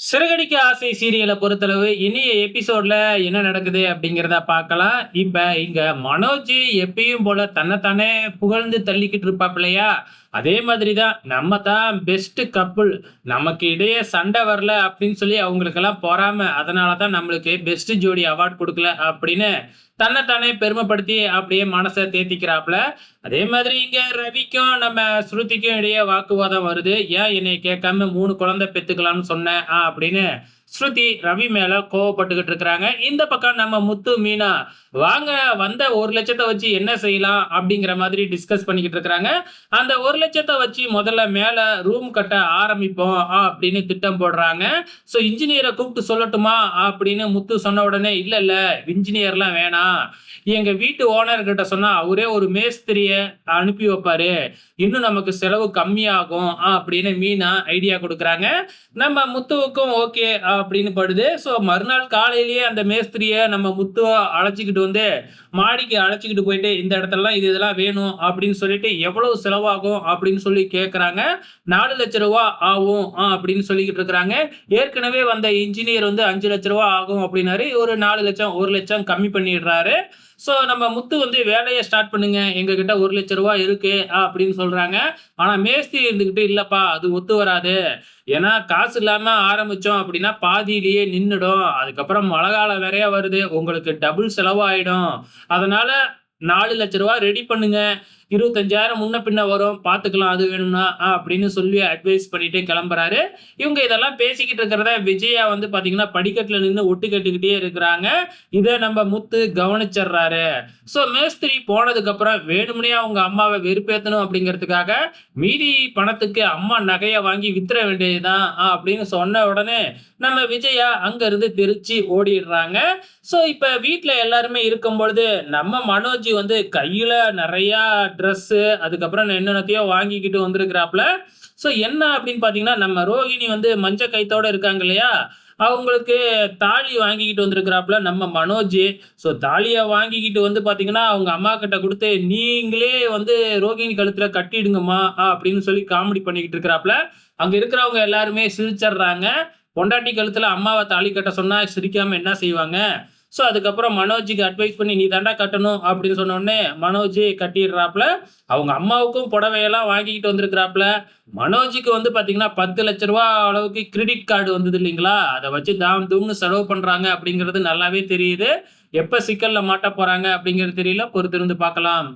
சிறகடிக்க ஆசை சீரியலை பொறுத்தளவு இனிய எபிசோட்ல என்ன நடக்குது அப்படிங்கிறத பார்க்கலாம். இப்ப இங்க மனோஜ் எப்பயும் போல தன்னைத்தானே புகழ்ந்து தள்ளிக்கிட்டு இருப்பாப்லையா, அதே மாதிரி தான் நம்ம தான் பெஸ்ட் கப்புள். நமக்கு இடையே சண்டை வரல அப்படின்னு சொல்லி அவங்களுக்கெல்லாம் பொறாம. அதனால தான் நம்மளுக்கு பெஸ்ட் ஜோடி அவார்ட் கொடுக்கல அப்படின்னு தன்னைத்தானே பெருமைப்படுத்தி அப்படியே மனசை தேத்திக்கிறாப்புல அதே மாதிரி இங்க ரவிக்கும் நம்ம ஸ்ருதிக்கும் இடையே வாக்குவாதம் வருது. "ஏன் என்னை கேட்காம மூணு குழந்தை பெத்துக்கலாம்னு சொன்னேன் அப்படின்னு ஸ்ருதி ரவி மேல கோவப்பட்டுக்கிட்டு இருக்கிறாங்க. இந்த பக்கம் நம்ம முத்து, மீனா "வாங்க வந்த ஒரு லட்சத்தை வச்சு என்ன செய்யலாம்?" அப்படிங்கிற மாதிரி டிஸ்கஸ் பண்ணிக்கிட்டு இருக்கிறாங்க. அந்த ஒரு லட்சத்தை வச்சு முதல்ல மேல ரூம் கட்ட ஆரம்பிப்போம் அப்படின்னு திட்டம் போடுறாங்க. "ஸோ இன்ஜினியரை கூப்பிட்டு சொல்லட்டுமா?" அப்படின்னு முத்து சொன்ன உடனே, "இல்ல இல்ல இன்ஜினியர்லாம் வேணாம். எங்க வீட்டு ஓனர் கிட்ட சொன்னா அவரே ஒரு மேஸ்திரிய அனுப்பி வைப்பாரு. இன்னும் நமக்கு செலவு கம்மியாகும்" அப்படின்னு மீனா ஐடியா கொடுக்குறாங்க நம்ம முத்துவுக்கும் ஓகே அப்படின்னு படுது. ஸோ மறுநாள் காலையிலேயே அந்த மேஸ்திரியை நம்ம முத்துவை அழைச்சிக்கிட்டு வந்து மாடிக்கு அழைச்சிக்கிட்டு போயிட்டு, "இந்த இடத்துலலாம் இது இதெல்லாம் வேணும்" அப்படின்னு சொல்லிட்டு, "எவ்வளவு செலவாகும்?" அப்படின்னு சொல்லி கேட்குறாங்க நாலு லட்ச ரூபா ஆகும்" அப்படின்னு சொல்லிக்கிட்டு இருக்கிறாங்க. ஏற்கனவே வந்த இன்ஜினியர் வந்து அஞ்சு லட்ச ரூபா ஆகும் அப்படின்னாரு. ஒரு நாலு லட்சம் ஒரு லட்சம் கம்மி பண்ணிடுறாரு. ஸோ நம்ம முத்து வந்து வேலையை ஸ்டார்ட் பண்ணுங்க. எங்ககிட்ட ஒரு லட்ச ரூபா இருக்கு" அப்படின்னு சொல்றாங்க. ஆனா மேஸ்திரி இருந்துகிட்டு, "இல்லப்பா அது ஒத்து வராது. ஏன்னா காசு இல்லாம ஆரம்பிச்சோம் அப்படின்னா பாதியிலேயே நின்றுடும் அதுக்கப்புறம் மழை காலம் வேறைய வருது. உங்களுக்கு டபுள் செலவாயிடும். அதனால நாலு லட்ச ரூபா ரெடி பண்ணுங்க. 25,000 முன்ன பின்ன வரும். பார்த்துக்கலாம் அது வேணும்னா" அப்படின்னு சொல்லி அட்வைஸ் பண்ணிட்டு கிளம்புறாரு. இவங்க இதெல்லாம் பேசிக்கிட்டு இருக்கிறத விஜயா வந்து பார்த்தீங்கன்னா, படிக்கட்டில் நின்று ஒட்டு கட்டுக்கிட்டே இருக்கிறாங்க. இதை நம்ம முத்து கவனிச்சிடுறாரு ஸோ மேஸ்திரி போனதுக்கப்புறம் வேணும்னே அவங்க அம்மாவை வெறுப்பேற்றணும் அப்படிங்கிறதுக்காக, மீதி பணத்துக்கு அம்மா நகையை வாங்கி வித்துற வேண்டியதுதான் அப்படின்னு சொன்ன உடனே, நம்ம விஜயா அங்கேருந்து திருச்சி ஓடிடுறாங்க. ஸோ இப்போ வீட்டில் எல்லாருமே இருக்கும் பொழுது நம்ம மனோஜ் வந்து கையில் நிறையா ட்ரெஸ்ஸு, அதுக்கப்புறம் என்னென்னத்தையோ வாங்கிக்கிட்டு வந்திருக்கிறாப்புல ஸோ என்ன அப்படின்னு பார்த்தீங்கன்னா, நம்ம ரோகிணி வந்து மஞ்ச கைத்தோடு இருக்காங்க இல்லையா? அவங்களுக்கு தாலி வாங்கிக்கிட்டு வந்திருக்கிறாப்புல நம்ம மனோஜ். ஸோ தாலியை வாங்கிக்கிட்டு வந்து பார்த்தீங்கன்னா, அவங்க அம்மாகிட்ட கொடுத்து "நீங்களே வந்து ரோகிணி கழுத்தில் கட்டிடுங்கம்மா" அப்படின்னு சொல்லி காமெடி பண்ணிக்கிட்டு இருக்கிறாப்புல அங்கே இருக்கிறவங்க எல்லாருமே சிரிச்சிடுறாங்க பொண்டாட்டி கழுத்தில் அம்மாவை தாலி கட்ட சொன்னால் சிரிக்காமல் என்ன செய்வாங்க? ஸோ அதுக்கப்புறம் மனோஜுக்கு அட்வைஸ் பண்ணி, "நீ தாண்டா கட்டணும்" அப்படின்னு சொன்னோடனே மனோஜ் கட்டிடுறாப்புல அவங்க அம்மாவுக்கும் புடவையெல்லாம் வாங்கிக்கிட்டு வந்திருக்கிறாப்புல மனோஜுக்கு வந்து பார்த்தீங்கன்னா, பத்து லட்ச ரூபா அளவுக்கு கிரெடிட் கார்டு வந்தது இல்லைங்களா? அதை வச்சு தாம் தூம்னு செலவு பண்ணுறாங்க அப்படிங்கிறது நல்லாவே தெரியுது. எப்போ சிக்கலில் மாட்டப் போகிறாங்க அப்படிங்கிறது தெரியல. பொறுத்திருந்து பார்க்கலாம்.